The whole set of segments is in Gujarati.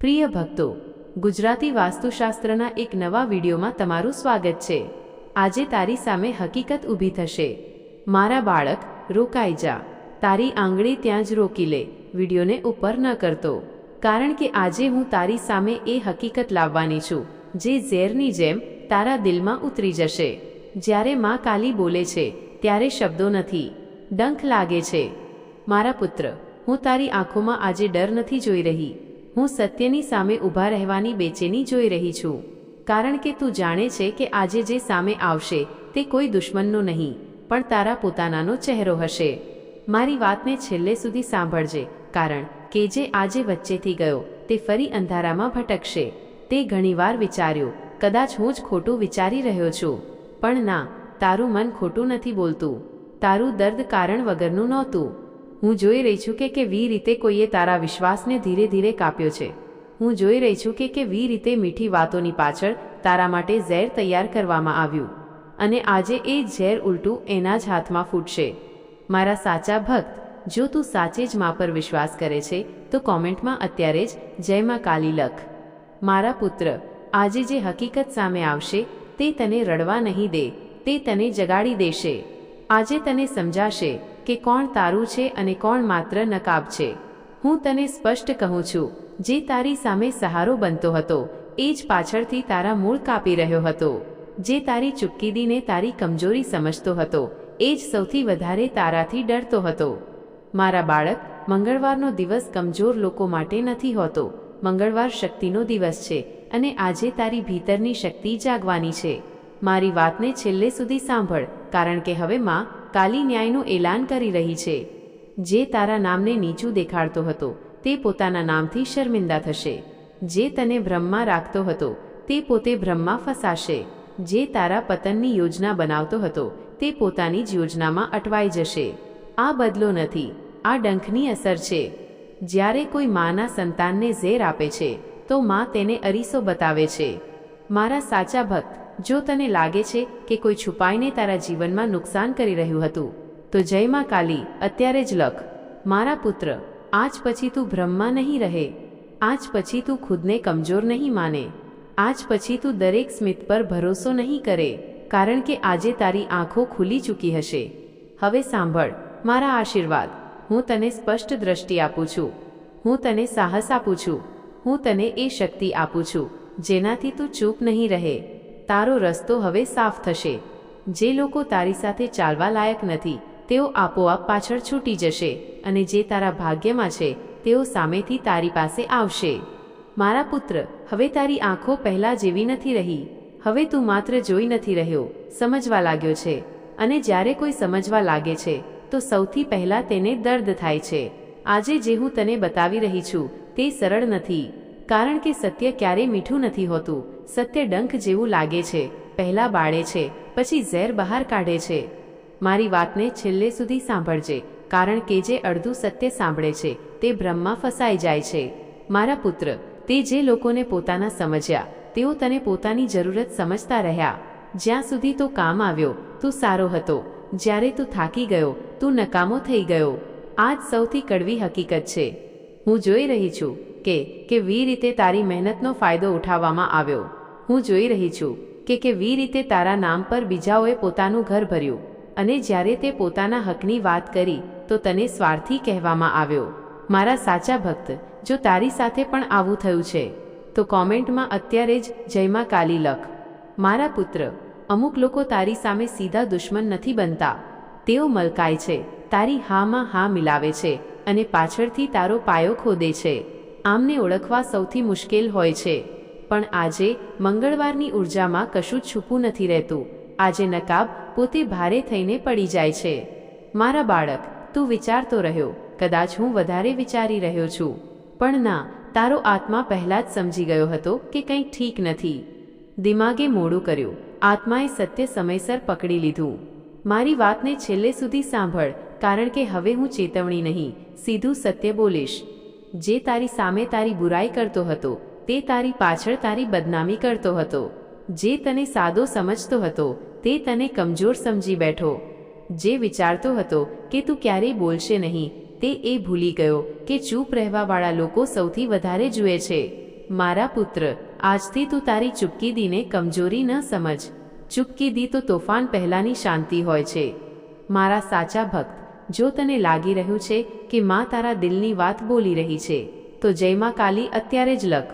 પ્રિય ભક્તો, ગુજરાતી વાસ્તુશાસ્ત્રના એક નવા વિડીયોમાં તમારું સ્વાગત છે. આજે તારી સામે હકીકત ઊભી થશે. મારા બાળક, રોકાઈ જા. તારી આંગળી ત્યાં જ રોકી લે. વિડીયોને ઉપર ન કરતો. કારણ કે આજે હું તારી સામે એ હકીકત લાવવાની છું, જે ઝેરની જેમ તારા દિલમાં ઉતરી જશે. જ્યારે માં કાલી બોલે છે, ત્યારે શબ્દો નથી. ડંખ લાગે છે. મારા પુત્ર, હું તારી આંખોમાં આજે ડર નથી જોઈ રહી. હું સત્યની સામે ઊભા રહેવાની બેચેની જોઈ રહી છું. કારણ કે તું જાણે છે કે આજે જે સામે આવશે, તે કોઈ દુશ્મનનો નહીં, પણ તારા પોતાનાનો ચહેરો હશે. મારી વાતને છેલ્લે સુધી સાંભળજે, કારણ કે જે આજે વચ્ચેથી ગયો, તે ફરી અંધારામાં ભટકશે. તે ઘણીવાર વિચાર્યું, કદાચ હું જ ખોટું વિચારી રહ્યો છું. પણ ના, તારું મન ખોટું નથી બોલતું. તારું દર્દ કારણ વગરનું નહોતું. હું જોઈ રહી છું કે કે વી રીતે કોઈએ તારા વિશ્વાસને ધીરે ધીરે કાપ્યો છે. હું જોઈ રહી છું કે કે વી રીતે મીઠી વાતોની પાછળ તારા માટે ઝેર તૈયાર કરવામાં આવ્યું. અને આજે એ ઝેર ઉલટું એના જ હાથમાં ફૂટશે. મારા સાચા ભક્ત, જો તું સાચે જ મા પર વિશ્વાસ કરે છે, તો કોમેન્ટમાં અત્યારે જ જય માં કાલી લખ. મારા પુત્ર, આજે જે હકીકત સામે આવશે, તે તને રડવા નહીં દે, તે તને જગાડી દેશે. આજે તને સમજાશે કે કોણ તારું છે અને કોણ માત્ર નકાબ છે. હું તને સ્પષ્ટ કહું છું, જે તારી સામે સહારો બનતો હતો, એ જ પાછળથી તારા મૂળ કાપી રહ્યો હતો. જે તારી ચૂપકીદીને તારી કમજોરી સમજતો હતો, એ જ સૌથી વધારે તારાથી ડરતો હતો. મારા બાળક, મંગળવારનો દિવસ કમજોર લોકો માટે નથી હોતો. મંગળવાર શક્તિનો દિવસ છે અને આજે તારી ભીતરની શક્તિ જાગવાની છે. મારી વાતને છેલ્લે સુધી સાંભળ, કારણ કે હવે માં કાલી ન્યાયનું એલાન કરી રહી છે. જે તારા નામને નીચું દેખાડતો હતો, તે પોતાના નામથી શર્મિંદા થશે. જે તને ભ્રમમાં રાખતો હતો, તે પોતે ભ્રમમાં ફસાશે. જે તારા પતનની યોજના બનાવતો હતો, તે પોતાની જ યોજનામાં અટવાઈ જશે. આ બદલો નથી, આ ડંખની અસર છે. જ્યારે કોઈ માના સંતાનને ઝેર આપે છે, તો માં તેને અરીસો બતાવે છે. મારા સાચા ભક્ત જો તને લાગે છે કે કોઈ છુપાઈને તારા જીવનમાં નુકસાન કરી રહ્યું હતું, તો જય માં કાલી, અત્યારે જ લખ. મારા પુત્ર, આજ પછી તું ભ્રમમાં નહીં રહે. આજ પછી તું ખુદને કમજોર નહીં માને. આજ પછી તું દરેક સ્મિત પર ભરોસો નહીં કરે, કારણ કે આજે તારી આંખો ખુલી ચૂકી હશે. હવે સાંભળ, મારા આશીર્વાદ. હું તને સ્પષ્ટ દ્રષ્ટિ આપું છું. હું તને સાહસ આપું છું. હું તને એ શક્તિ આપું છું, જેનાથી તું ચૂપ નહીં રહે. તારો રસ્તો હવે સાફ થશે. જે લોકો તારી સાથે ચાલવા લાયક નથી, તેઓ આપોઆપ પાછળ છૂટી જશે અને જે તારા ભાગ્યમાં છે, તેઓ સામેથી તારી પાસે આવશે. મારા પુત્ર, હવે તારી આંખો પહેલાં જેવી નથી રહી. હવે તું માત્ર જોઈ નથી રહ્યો, સમજવા લાગ્યો છે. અને જ્યારે કોઈ સમજવા લાગે છે, તો સૌથી પહેલાં તેને દર્દ થાય છે. આજે જે હું તને બતાવી રહી છું, તે સરળ નથી. કારણ કે સત્ય ક્યારેય મીઠું નથી હોતું. સત્ય ડંખ જેવું લાગે છે. પહેલા બાળે છે, પછી ઝેર બહાર કાઢે છે. મારી વાતને છેલ્લે સુધી સાંભળજે, કારણ કે જે અડધું સત્ય સાંભળે છે, તે ભ્રમમાં ફસાઈ જાય છે. મારા પુત્ર, તે જે લોકોને પોતાના સમજ્યા, તેઓ તને પોતાની જરૂરત સમજતા રહ્યા. જ્યાં સુધી તો કામ આવ્યો, તું સારો હતો. જ્યારે તું થાકી ગયો, તું નકામો થઈ ગયો. આ જ સૌથી કડવી હકીકત છે. હું જોઈ રહી છું કે કેવી રીતે તારી મહેનતનો ફાયદો ઉઠાવવામાં આવ્યો. હું જોઈ રહી છું કે કેવી રીતે તારા નામ પર બીજાઓએ પોતાનું ઘર ભર્યું અને જ્યારે તે પોતાના હકની વાત કરી, તો તને સ્વાર્થી કહેવામાં આવ્યો. મારા સાચા ભક્ત, જો તારી સાથે પણ આવું થયું છે, તો કોમેન્ટમાં અત્યારે જ જયમાં કાલી લખ. મારા પુત્ર, અમુક લોકો તારી સામે સીધા દુશ્મન નથી બનતા. તેઓ મલકાય છે, તારી હામાં હા મિલાવે છે અને પાછળથી તારો પાયો ખોદે છે. આમને ઓળખવા સૌથી મુશ્કેલ હોય છે. પણ આજે, મંગળવારની ઉર્જામાં કશું છૂપું નથી રહેતું. આજે નકાબ પોતે ભારે થઈને પડી જાય છે. મારા બાળક, તું વિચારતો રહ્યો. કદાચ હું વધારે વિચારી રહ્યો છું. પણ ના, તારો આત્મા પહેલાં જ સમજી ગયો હતો કે કંઈક ઠીક નથી. દિમાગે મોડું કર્યું. આત્માએ સત્ય સમયસર પકડી લીધું. મારી વાતને છેલ્લે સુધી સાંભળ, કારણ કે હવે હું ચેતવણી નહીં, સીધું સત્ય બોલીશ. જે તારી સામે તારી બુરાઈ કરતો હતો, તે તારી પાછળ તારી બદનામી કરતો હતો. જે તને સાદો સમજતો હતો, તે તને કમજોર સમજી બેઠો. જે વિચારતો હતો કે તું ક્યારેય બોલશે નહીં, તે એ ભૂલી ગયો કે ચૂપ રહેવાવાળા લોકો સૌથી વધારે જુએ છે. મારા પુત્ર, આજથી તું તારી ચૂપકીદીને કમજોરી ન સમજ. ચૂપકીદી તો તોફાન પહેલાંની શાંતિ હોય છે. મારા સાચા ભક્ત જો તને લાગી રહ્યું છે કે માં તારા દિલની વાત બોલી રહી છે, તો જય માં કાલી અત્યારે જ લખ.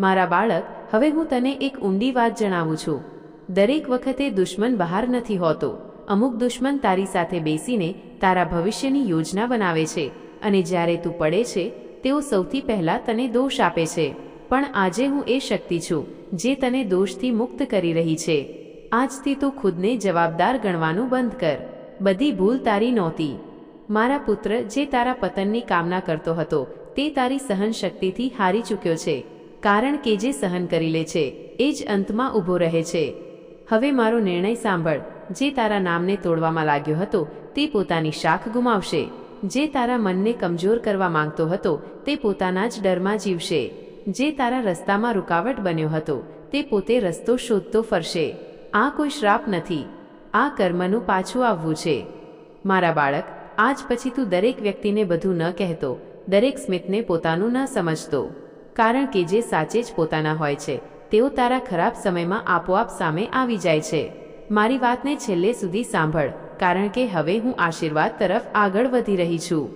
મારા બાળક, હવે હું તને એક ઊંડી વાત જણાવું છું. દરેક વખતે દુશ્મન બહાર નથી હોતો. અમુક દુશ્મન તારી સાથે બેસીને તારા ભવિષ્યની યોજના બનાવે છે અને જ્યારે તું પડે છે, તેઓ સૌથી પહેલાં તને દોષ આપે છે. પણ આજે હું એ શક્તિ છું, જે તને દોષથી મુક્ત કરી રહી છે. આજથી તું ખુદને જવાબદાર ગણવાનું બંધ કર. બધી ભૂલ તારી નહોતી. મારા પુત્ર જે તારા પતનની કામના કરતો હતો, તે તારી સહનશક્તિથી હારી ચૂક્યો છે, કારણ કે જે સહન કરી લે છે, એ જ અંતમાં ઊભો રહે છે. હવે મારો નિર્ણય સાંભળ, જે તારા નામને તોડવામાં લાગ્યો હતો, તે પોતાની શાખ ગુમાવશે. જે તારા મનને કમજોર કરવા માંગતો હતો, તે પોતાના જ ડરમાં જીવશે. જે તારા રસ્તામાં રૂકાવટ બન્યો હતો, તે પોતે રસ્તો શોધતો ફરશે. આ કોઈ શ્રાપ નથી. આ કર્મનું પાછું આવવું છે. મારા બાળક આજ પછી તું દરેક વ્યક્તિને બધું ન કહેતો, દરેક સ્મિતને પોતાનું ન સમજતો. કારણ કે જે સાચે જ પોતાના હોય છે, તેઓ તારા ખરાબ સમયમાં આપોઆપ સામે આવી જાય છે. મારી વાતને છેલ્લે સુધી સાંભળ, કારણ કે હવે હું આશીર્વાદ તરફ આગળ વધી રહી છું.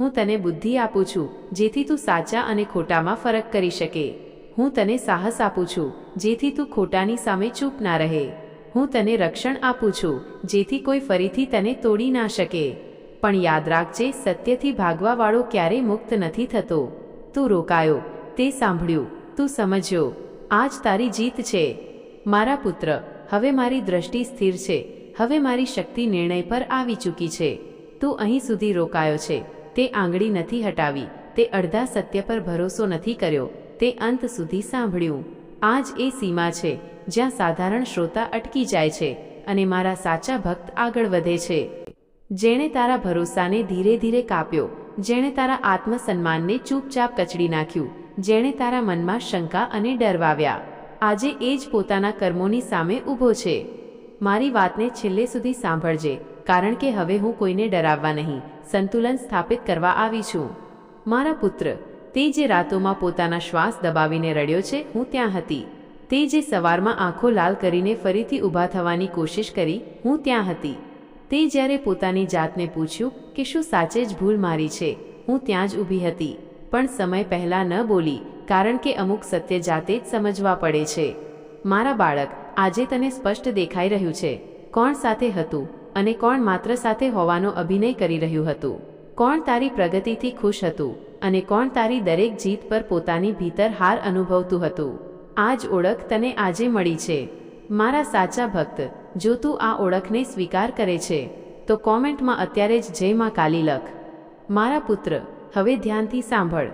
હું તને બુદ્ધિ આપું છું, જેથી તું સાચા અને ખોટામાં ફરક કરી શકે. હું તને સાહસ આપું છું, જેથી તું ખોટાની સામે ચૂપ ના રહે. હું તને રક્ષણ આપું છું, જેથી કોઈ ફરીથી તને તોડી ના શકે. પણ યાદ રાખજે, સત્યથી ભાગવાવાળો ક્યારેય મુક્ત નથી થતો. તું રોકાયો, તે સાંભળ્યું, તું સમજ્યો, આજ તારી જીત છે. મારા પુત્ર, હવે મારી દ્રષ્ટિ સ્થિર છે, હવે મારી શક્તિ નિર્ણય પર આવી ચૂકી છે. તું અહીં સુધી રોકાયો છે, તે આંગળી નથી હટાવી, તે અડધા સત્ય પર ભરોસો નથી કર્યો, તે અંત સુધી સાંભળ્યું. આ જ એ સીમા છે, જ્યાં સાધારણ શ્રોતા અટકી જાય છે અને મારા સાચા ભક્ત આગળ વધે છે. જેણે તારા ભરોસાને ધીરે ધીરે કાપ્યો, જેણે તારા આત્મસન્માનને ચૂપચાપ કચડી નાખ્યું, જેણે તારા મનમાં શંકા અને ડરવાવ્યા આજે એ જ પોતાના કર્મોની સામે ઊભો છે. મારી વાતને છેલ્લે સુધી સાંભળજે, કારણ કે હવે હું કોઈને ડરાવવા નહીં, સંતુલન સ્થાપિત કરવા આવી છું. મારા પુત્ર, તે જે રાતોમાં પોતાના શ્વાસ દબાવીને રડ્યો છે, હું ત્યાં હતી. તે જે સવારમાં આંખો લાલ કરીને ફરીથી ઊભા થવાની કોશિશ કરી, હું ત્યાં હતી. તે જ્યારે પોતાની જાતને પૂછ્યું કે શું સાચે જ ભૂલ મારી છે, હું ત્યાં જ ઊભી હતી. પણ સમય પહેલાં ન બોલી, કારણ કે અમુક સત્ય જાતે જ સમજવા પડે છે. મારા બાળક, આજે તને સ્પષ્ટ દેખાઈ રહ્યું છે. કોણ સાથે હતું અને કોણ માત્ર સાથે હોવાનો અભિનય કરી રહ્યું હતું? કોણ તારી પ્રગતિથી ખુશ હતું અને કોણ તારી દરેક જીત પર પોતાની ભીતર હાર અનુભવતું હતું? આ જ ઓળખ તને આજે મળી છે. મારા સાચા ભક્ત જો તું આ ઓળખને સ્વીકાર કરે છે, તો કોમેન્ટમાં અત્યારે જ જય માં કાલી લખ મારા પુત્ર, હવે ધ્યાનથી સાંભળ.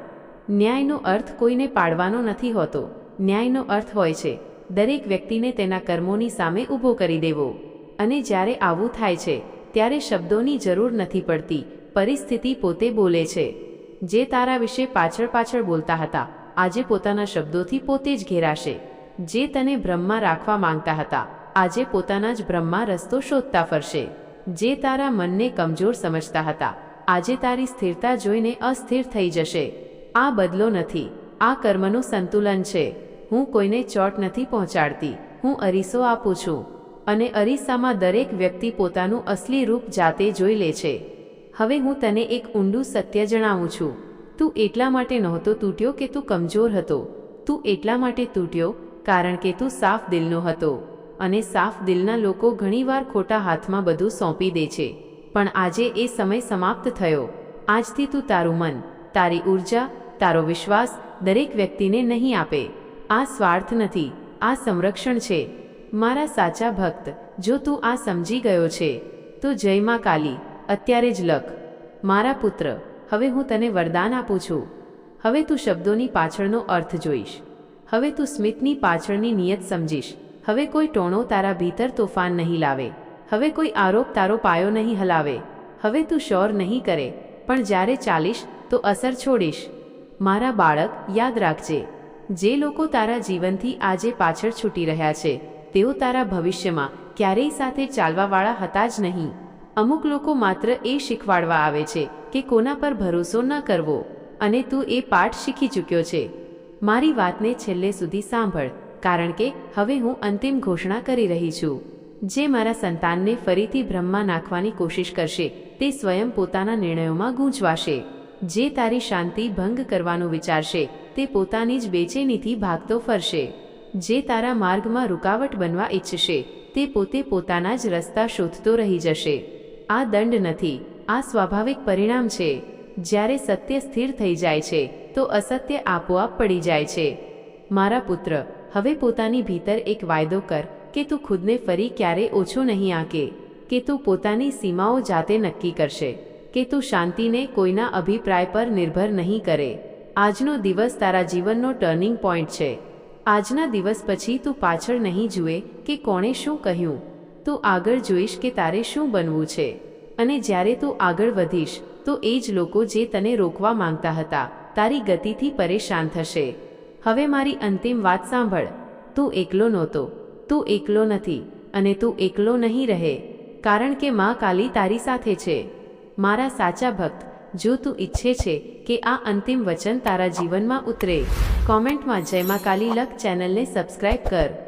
ન્યાયનો અર્થ કોઈને પાડવાનો નથી હોતો. ન્યાયનો અર્થ હોય છે, દરેક વ્યક્તિને તેના કર્મોની સામે ઊભો કરી દેવો. અને જ્યારે આવું થાય છે, ત્યારે શબ્દોની જરૂર નથી પડતી, પરિસ્થિતિ પોતે બોલે છે. જે તારા વિશે પાછળ પાછળ બોલતા હતા, આજે પોતાના શબ્દોથી પોતે જ ઘેરાશે. જે તને ભ્રમમાં રાખવા માંગતા હતા. આજે પોતાના જ બ્રહ્મા રસ્તો શોધતા ફરશે. જે તારા મનને કમજોર સમજતા હતા. આજે તારી સ્થિરતા જોઈને અસ્થિર થઈ જશે. આ બદલો નથી. આ કર્મનું સંતુલન છે. હું કોઈને ચોટ નથી પહોંચાડતી. હું અરીસો આપું છું. અને અરીસામાં દરેક વ્યક્તિ પોતાનું અસલી રૂપ જાતે જોઈ લે છે. હવે હું તને એક ઊંડું સત્ય જણાવું છું. તું એટલા માટે નહોતો તૂટ્યો કે તું કમજોર હતો. તું એટલા માટે તૂટ્યો કારણ કે તું સાફ દિલનો હતો. અને સાફ દિલના લોકો ઘણીવાર ખોટા હાથમાં બધું સોંપી દે છે. પણ આજે એ સમય સમાપ્ત થયો. આજથી તું તારું મન, તારી ઊર્જા તારો વિશ્વાસ દરેક વ્યક્તિને નહીં આપે. આ સ્વાર્થ નથી, આ સંરક્ષણ છે. મારા સાચા ભક્ત, જો તું આ સમજી ગયો છે, તો જય માં કાલી, અત્યારે જ લખ. મારા પુત્ર, હવે હું તને વરદાન આપું છું. હવે તું શબ્દોની પાછળનો અર્થ જોઈશ. હવે તું સ્મિતની પાછળની નિયત સમજીશ. હવે કોઈ ટોણો તારા ભીતર તોફાન નહીં લાવે. હવે કોઈ આરોપ તારો પાયો નહીં હલાવે. હવે તું શોર નહીં કરે, પણ જ્યારે ચાલીશ, તો અસર છોડીશ. મારા બાળક, યાદ રાખજે. જે લોકો તારા જીવનથી આજે પાછળ છૂટી રહ્યા છે, તેઓ તારા ભવિષ્યમાં ક્યારેય સાથે ચાલવાવાળા હતા જ નહીં. અમુક લોકો માત્ર એ શીખવાડવા આવે છે કે કોના પર ભરોસો ન કરવો, અને તું એ પાઠ શીખી ચૂક્યો છે. મારી વાતને છેલ્લે સુધી સાંભળ. કારણ કે હવે હું અંતિમ ઘોષણા કરી રહી છું. જે મારા સંતાનને ફરીથી ભ્રમમાં નાખવાની કોશિશ કરશે, તે સ્વયં પોતાના નિર્ણયોમાં ગૂંચવાશે. જે તારી શાંતિ ભંગ કરવાનું વિચારશે, તે પોતાની જ બેચેનીથી ભાગતો ફરશે. જે તારા માર્ગમાં રૂકાવટ બનવા ઈચ્છશે, તે પોતે પોતાના જ રસ્તા શોધતો રહી જશે. આ દંડ નથી, આ સ્વાભાવિક પરિણામ છે. જ્યારે સત્ય સ્થિર થઈ જાય છે, તો અસત્ય આપોઆપ પડી જાય છે. મારા પુત્ર હવે પોતાની ભીતર એક વાયદો કર કે તું ખુદને ફરી ક્યારે ઓછો નહીં આંકે, કે તું પોતાની સીમાઓ જાતે નક્કી કરશે, કે તું શાંતિને કોઈના અભિપ્રાય પર નિર્ભર નહીં કરે. આજનો દિવસ તારા જીવનનો ટર્નિંગ પોઈન્ટ છે. આજના દિવસ પછી તું પાછળ નહીં જુએ કે કોણે શું કહ્યું. તું આગળ જોઈશ કે તારે શું બનવું છે. અને જ્યારે તું આગળ વધીશ, તો એ જ લોકો જે તને રોકવા માંગતા હતા, તારી ગતિથી પરેશાન થશે. હવે મારી અંતિમ વાત સાંભળ. તું એકલો નહોતો. તું એકલો નથી અને તું એકલો નહીં રહે. કારણ કે માં કાલી તારી સાથે છે. મારા સાચા ભક્ત, જો તું ઈચ્છે છે કે આ અંતિમ વચન તારા જીવનમાં ઉતરે, કોમેન્ટમાં જય માં કાલી લખ ચેનલને સબસ્ક્રાઈબ કર.